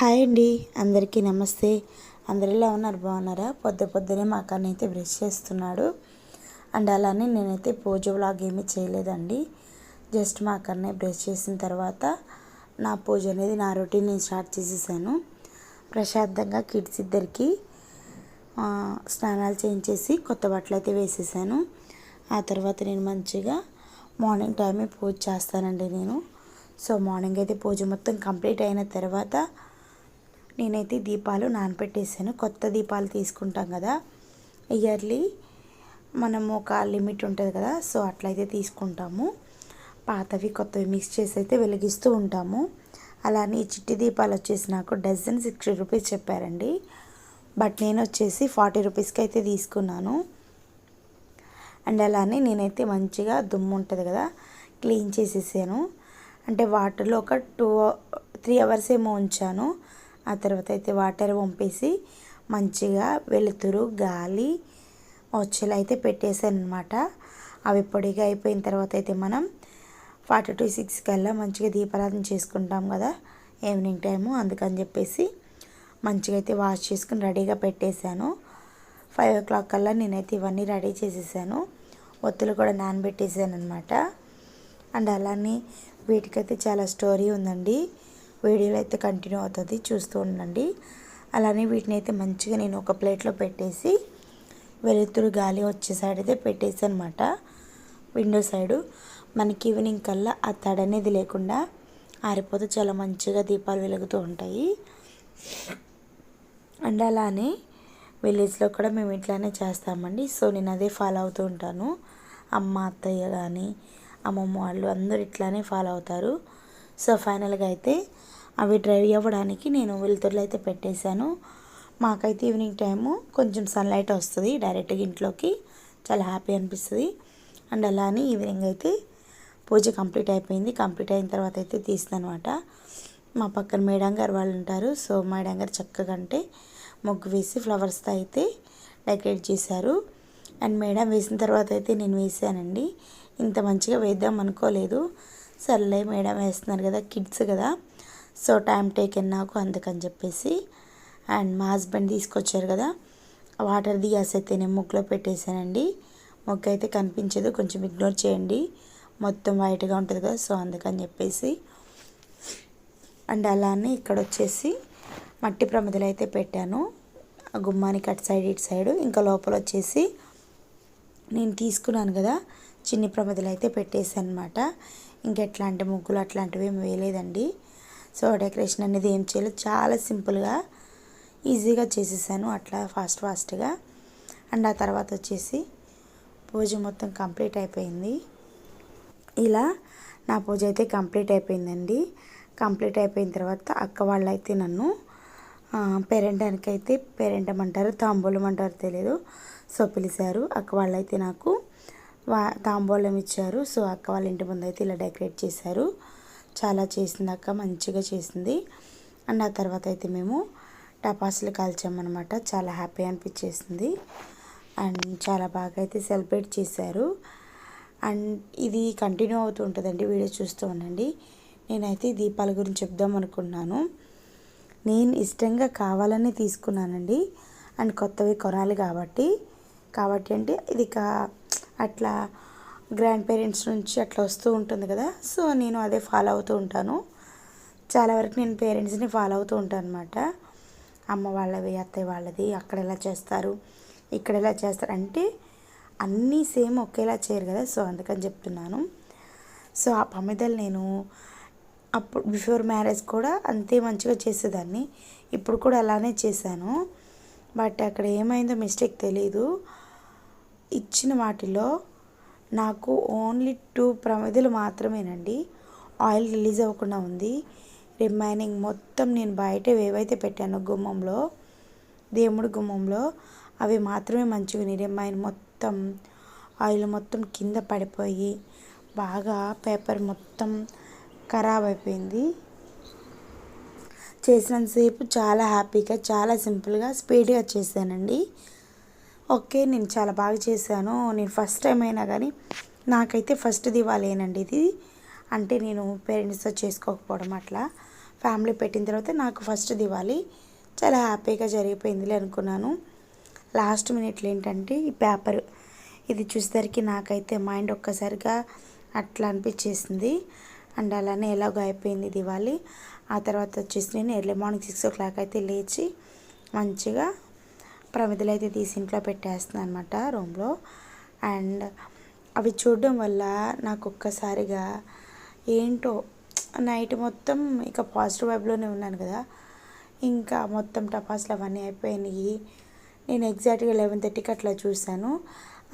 Hi అండి. అందరికీ నమస్తే. అందరు ఎలా ఉన్నారు? బాగున్నారా? పొద్దు పొద్దునే మా అక్కని అయితే బ్రష్ చేస్తున్నాడు. అండ్ అలానే నేనైతే పూజ వ్లాగ్ ఏమీ చేయలేదండి. జస్ట్ మా అక్కనే బ్రష్ చేసిన తర్వాత నా పూజ అనేది నా రొటీన్ నేను స్టార్ట్ చేసేసాను. ప్రశాంతంగా కిడ్స్ ఇద్దరికి స్నానాలు చేయించేసి కొత్త బట్టలు అయితే వేసేసాను. ఆ తర్వాత నేను మంచిగా మార్నింగ్ టైమే పూజ చేస్తానండి నేను. సో మార్నింగ్ అయితే పూజ మొత్తం కంప్లీట్ అయిన తర్వాత నేనైతే దీపాలు నానపెట్టేసాను. కొత్త దీపాలు తీసుకుంటాం కదా ఇయర్లీ మనము ఒక లిమిట్ ఉంటుంది కదా సో అట్లయితే తీసుకుంటాము. పాతవి కొత్తవి మిక్స్ చేసి అయితే వెలిగిస్తూ ఉంటాము. అలానే ఈ చిట్టి దీపాలు వచ్చేసి నాకు డజన్ సిక్స్టీ రూపీస్ చెప్పారండి. బట్ నేను వచ్చేసి ఫార్టీ రూపీస్కి అయితే తీసుకున్నాను. అండ్ అలానే నేనైతే మంచిగా దుమ్ము ఉంటుంది కదా క్లీన్ చేసేసాను. అంటే వాటర్లో ఒక టూ త్రీ అవర్స్ ఏమో ఉంచాను. ఆ తర్వాత అయితే వాటర్ పంపేసి మంచిగా వెలుతురు గాలి వచ్చేలా అయితే పెట్టేశాను అనమాట అవి పొడిగా అయిపోయిన తర్వాత అయితే మనం ఫార్టీ టు సిక్స్ కల్లా మంచిగా దీపారాధన చేసుకుంటాం కదా ఈవినింగ్ టైము అందుకని చెప్పేసి మంచిగా అయితే వాష్ చేసుకుని రెడీగా పెట్టేశాను. ఫైవ్ ఓ క్లాక్ కల్లా నేనైతే ఇవన్నీ రెడీ చేసేసాను. ఒత్తులు కూడా నానబెట్టేసాను అనమాట అండ్ అలానే వీటికైతే చాలా స్టోరీ ఉందండి. వీడియోలో అయితే కంటిన్యూ అవుతుంది. చూస్తూ ఉండండి. అలానే వీటిని అయితే మంచిగా నేను ఒక ప్లేట్లో పెట్టేసి వెలుతురు గాలి వచ్చే సైడ్ అయితే పెట్టేసి అనమాట విండో సైడు మనకి ఈవినింగ్ కల్లా ఆ తడ అనేది లేకుండా ఆరిపోతే చాలా మంచిగా దీపాలు వెలుగుతూ ఉంటాయి. అండ్ అలానే విలేజ్లో కూడా మేము ఇట్లానే చేస్తామండి. సో నేను అదే ఫాలో అవుతూ ఉంటాను. అమ్మ అత్తయ్య కానీ అమ్మమ్మ వాళ్ళు అందరూ ఇట్లానే ఫాలో అవుతారు. సో ఫైనల్గా అయితే అవి డ్రై అవ్వడానికి నేను వెలుతురులో అయితే పెట్టేశాను. మాకైతే ఈవినింగ్ టైము కొంచెం సన్లైట్ వస్తుంది డైరెక్ట్గా ఇంట్లోకి చాలా హ్యాపీ అనిపిస్తుంది. అండ్ అలానే ఈవినింగ్ అయితే పూజ కంప్లీట్ అయిపోయింది. కంప్లీట్ అయిన తర్వాత అయితే తీస్తాను అనమాట మా పక్కన మేడం గారు వాళ్ళు ఉంటారు. సో మేడం గారు చక్కగా అంటే ముగ్గు వేసి ఫ్లవర్స్తో అయితే డెకరేట్ చేశారు. అండ్ మేడం వేసిన తర్వాత అయితే నేను వేసానండి. ఇంత మంచిగా వేద్దాం అనుకోలేదు. సర్లే మేడం వేస్తున్నారు కదా కిడ్స్ కదా. సో టైం టేకెన్ నాకు అందుకని చెప్పేసి. అండ్ మా హస్బెండ్ తీసుకొచ్చారు కదా. వాటర్ దియాస్ అయితే నేను ముగ్గులో పెట్టేశానండి. మొక్క అయితే కనిపించదు కొంచెం ఇగ్నోర్ చేయండి. మొత్తం వైట్గా ఉంటుంది కదా సో అందుకని చెప్పేసి. అండ్ అలానే ఇక్కడ వచ్చేసి మట్టి ప్రమిదలు అయితే పెట్టాను. ఆ గుమ్మానికి అటు సైడ్ ఇటు సైడ్. ఇంకా లోపల వచ్చేసి నేను తీసుకున్నాను కదా చిన్ని ప్రమిదలు అయితే పెట్టేసాను అనమాట ఇంకెట్లాంటి ముగ్గులు అట్లాంటివి ఏమి వేయలేదండి. సో డెకరేషన్ అనేది ఏం చేయలేదు. చాలా సింపుల్గా ఈజీగా చేసేసాను. అట్లా ఫాస్ట్ ఫాస్ట్గా. అండ్ ఆ తర్వాత వచ్చేసి పూజ మొత్తం కంప్లీట్ అయిపోయింది. ఇలా నా పూజ అయితే కంప్లీట్ అయిపోయిందండి. కంప్లీట్ అయిపోయిన తర్వాత అక్క వాళ్ళు అయితే నన్ను పేరెంటానికి అయితే పేరెంటం అంటారు తాంబూలం అంటారు తెలియదు సో పిలిచారు. అక్క వాళ్ళు అయితే నాకు వా తాంబూలం ఇచ్చారు. సో అక్క వాళ్ళ ఇంటి ముందు అయితే ఇలా డెకరేట్ చేశారు. చాలా చేసింది అక్క మంచిగా చేసింది. అండ్ ఆ తర్వాత అయితే మేము టపాసులు కాల్చామన్నమాట. చాలా హ్యాపీ అనిపించేసింది. అండ్ చాలా బాగా అయితే సెలబ్రేట్ చేశారు. అండ్ ఇది కంటిన్యూ అవుతూ ఉంటుందండి. వీడియో చూస్తూ ఉండండి. నేనైతే దీపాల గురించి చెప్దాం అనుకున్నాను. నేను ఇష్టంగా కావాలని తీసుకున్నానండి. అండ్ కొత్తవి కొనాలి కాబట్టి. కాబట్టి అంటే ఇది కా అట్లా గ్రాండ్ పేరెంట్స్ నుంచి అట్లా వస్తూ ఉంటుంది కదా. సో నేను అదే ఫాలో అవుతూ ఉంటాను. చాలా వరకు నేను పేరెంట్స్ని ఫాలో అవుతూ ఉంటాను అనమాట అమ్మ వాళ్ళవి అత్తయ్య వాళ్ళది అక్కడ ఎలా చేస్తారు ఇక్కడ ఎలా చేస్తారు అంటే అన్నీ సేమ్ ఒకేలా చేయరు కదా. సో అందుకని చెప్తున్నాను. సో ఆ పమిదలు నేను అప్పుడు బిఫోర్ మ్యారేజ్ కూడా అంతే మంచిగా చేసేదాన్ని. ఇప్పుడు కూడా అలానే చేశాను. బట్ అక్కడ ఏమైందో మిస్టేక్ తెలీదు. ఇచ్చిన వాటిలో నాకు ఓన్లీ టూ ప్రమిదలు మాత్రమేనండి. ఆయిల్ రిలీజ్ అవ్వకుండా ఉంది. రిమైనింగ్ మొత్తం నేను బయట ఏవైతే పెట్టానో గుమ్మంలో దేవుడి గుమ్మంలో అవి మాత్రమే మంచిగా ఉన్నాయి. రిమైన్ మొత్తం ఆయిల్ మొత్తం కింద పడిపోయి బాగా పేపర్ మొత్తం ఖరాబ్ అయిపోయింది. చేసినంతసేపు చాలా హ్యాపీగా చాలా సింపుల్గా స్పీడ్గా చేశానండి. ఓకే నేను చాలా బాగా చేశాను. నేను ఫస్ట్ టైం అయినా కానీ నాకైతే ఫస్ట్ దివాళేనండి ఇది. అంటే నేను పేరెంట్స్తో చేసుకోకపోవడం అట్లా. ఫ్యామిలీ పెట్టిన తర్వాత నాకు ఫస్ట్ దివాళీ. చాలా హ్యాపీగా జరిగిపోయిందిలే అనుకున్నాను. లాస్ట్ మినిట్లో ఏంటంటే ఈ పేపర్ ఇది చూసేసరికి నాకైతే మైండ్ ఒక్కసారిగా అట్లా అనిపించేసింది. అండ్ అలానే ఎలాగో అయిపోయింది దివాళీ. ఆ తర్వాత వచ్చేసి నేను early morning six o'clock అయితే లేచి మంచిగా ప్రమిదలు అయితే తీసి ఇంట్లో పెట్టేస్తున్నాను అనమాట రూమ్లో. అండ్ అవి చూడడం వల్ల నాకు ఒక్కసారిగా ఏంటో నైట్ మొత్తం ఇక పాజిటివ్ వైబ్లోనే ఉన్నాను కదా. ఇంకా మొత్తం టపాస్లు అవన్నీ అయిపోయినాయి. నేను ఎగ్జాక్ట్గా లెవెన్ థర్టీకి అట్లా చూశాను.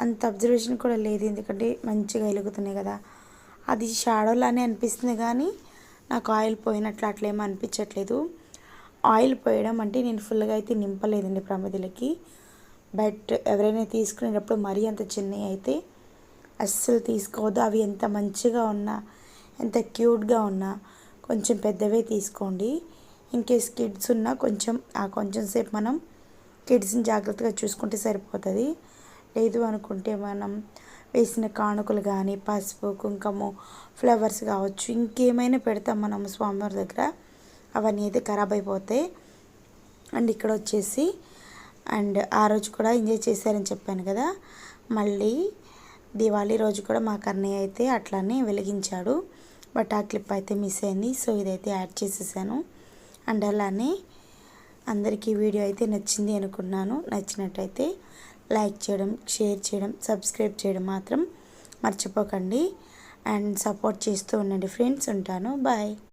అంత అబ్జర్వేషన్ కూడా లేదు ఎందుకంటే మంచిగా వెలుగుతున్నాయి కదా. అది షాడోలానే అనిపిస్తుంది కానీ నాకు ఆయిల్ పోయినట్లు అట్లేమో అనిపించట్లేదు. ఆయిల్ పోయడం అంటే నేను ఫుల్గా అయితే నింపలేదండి ప్రమిదలకి. బట్ ఎవరైనా తీసుకునేటప్పుడు మరీ అంత చిన్నవి అయితే అస్సలు తీసుకోవద్దు. అవి ఎంత మంచిగా ఉన్నా ఎంత క్యూట్గా ఉన్నా కొంచెం పెద్దవే తీసుకోండి. ఇన్కేస్ కిడ్స్ ఉన్నా కొంచెం ఆ కొంచెం సేపు మనం కిడ్స్ని జాగ్రత్తగా చూసుకుంటే సరిపోతుంది. లేదు అనుకుంటే మనం వేసిన కానుకలు కానీ పసుపు కుంకుమ ఫ్లవర్స్ కావచ్చు ఇంకేమైనా పెడతాం మనం స్వామివారి దగ్గర. అవన్నీ అయితే ఖరాబ్ అయిపోతాయి. అండ్ ఇక్కడ వచ్చేసి అండ్ ఆ రోజు కూడా ఎంజాయ్ చేశారని చెప్పాను కదా. మళ్ళీ దివాళీ రోజు కూడా మా కన్నయ్య అయితే అట్లానే వెలిగించాడు. బట్ ఆ క్లిప్ అయితే మిస్ అయింది. సో ఇదైతే యాడ్ చేసేసాను. అండ్ అలానే అందరికీ వీడియో అయితే నచ్చింది అనుకున్నాను. నచ్చినట్టయితే లైక్ చేయడం షేర్ చేయడం సబ్స్క్రైబ్ చేయడం మాత్రం మర్చిపోకండి. అండ్ సపోర్ట్ చేస్తూ ఉండండి ఫ్రెండ్స్. ఉంటాను. బాయ్.